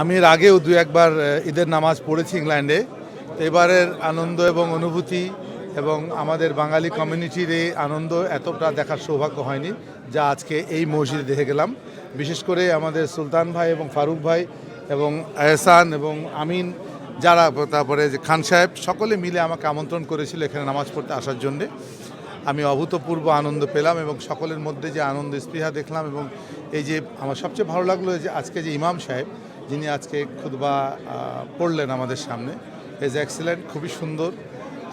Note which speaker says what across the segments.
Speaker 1: আমি এর আগেও দু একবার ঈদের নামাজ পড়েছি ইংল্যান্ডে। এবারের আনন্দ এবং অনুভূতি এবং আমাদের বাঙালি কমিউনিটির এই আনন্দ এতটা দেখার সৌভাগ্য হয়নি যা আজকে এই মসজিদে দেখে গেলাম। বিশেষ করে আমাদের সুলতান ভাই এবং ফারুক ভাই এবং এহসান এবং আমিন যারা, তারপরে যে খান সাহেব, সকলে মিলে আমাকে আমন্ত্রণ করেছিল এখানে নামাজ পড়তে আসার জন্যে। আমি অভূতপূর্ব আনন্দ পেলাম এবং সকলের মধ্যে যে আনন্দ, স্পৃহা দেখলাম এবং এই যে আমার সবচেয়ে ভালো লাগল যে আজকে যে ইমাম সাহেব যিনি আজকে খুদবা পড়লেন আমাদের সামনে। এজ এক্সিলেন্ট খুবই সুন্দর।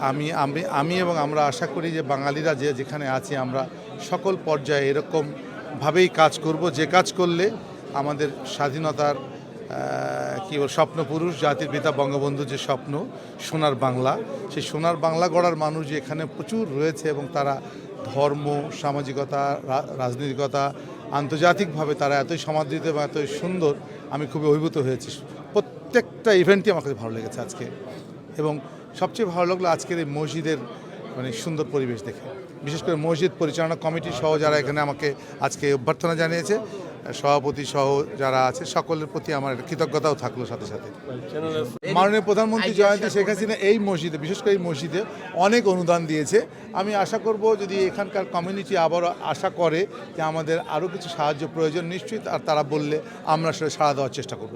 Speaker 1: আমি আমি আমি এবং আমরা আশা করি যে বাঙালিরা যে যেখানে আছি, আমরা সকল পর্যায়ে এরকমভাবেই কাজ করব। যে কাজ করলে আমাদের স্বাধীনতার কি বল, স্বপ্ন পুরুষ, জাতির পিতা বঙ্গবন্ধু যে স্বপ্ন, সোনার বাংলা, সেই সোনার বাংলা গড়ার মানুষ এখানে প্রচুর রয়েছে এবং তারা ধর্ম, সামাজিকতা রাজনৈতিকতা আন্তর্জাতিকভাবে তারা এতই সমাদৃত এবং এতই সুন্দর, আমি খুবই অভিভূত হয়েছি। প্রত্যেকটা ইভেন্টই আমার কাছে ভালো লেগেছে আজকে। এবং সবচেয়ে ভালো লাগল আজকের এই মসজিদের মানে সুন্দর পরিবেশ দেখে। বিশেষ করে মসজিদ পরিচালনা কমিটি সহ যারা এখানে আমাকে আজকে অভ্যর্থনা জানিয়েছে সভাপতি সহ যারা আছে সকলের প্রতি আমার কৃতজ্ঞতাও থাকল সাথে সাথে। মাননীয় প্রধানমন্ত্রী জয়ন্তী শেখ হাসিনা এই মসজিদে বিশেষ করে এই মসজিদে অনেক অনুদান দিয়েছে। আমি আশা করব যদি এখানকার কমিউনিটি আবারও আশা করে যে আমাদের আরও কিছু সাহায্য প্রয়োজন নিশ্চয়ই আর তারা বললে আমরা সেটা সাড়া দেওয়ার চেষ্টা করব।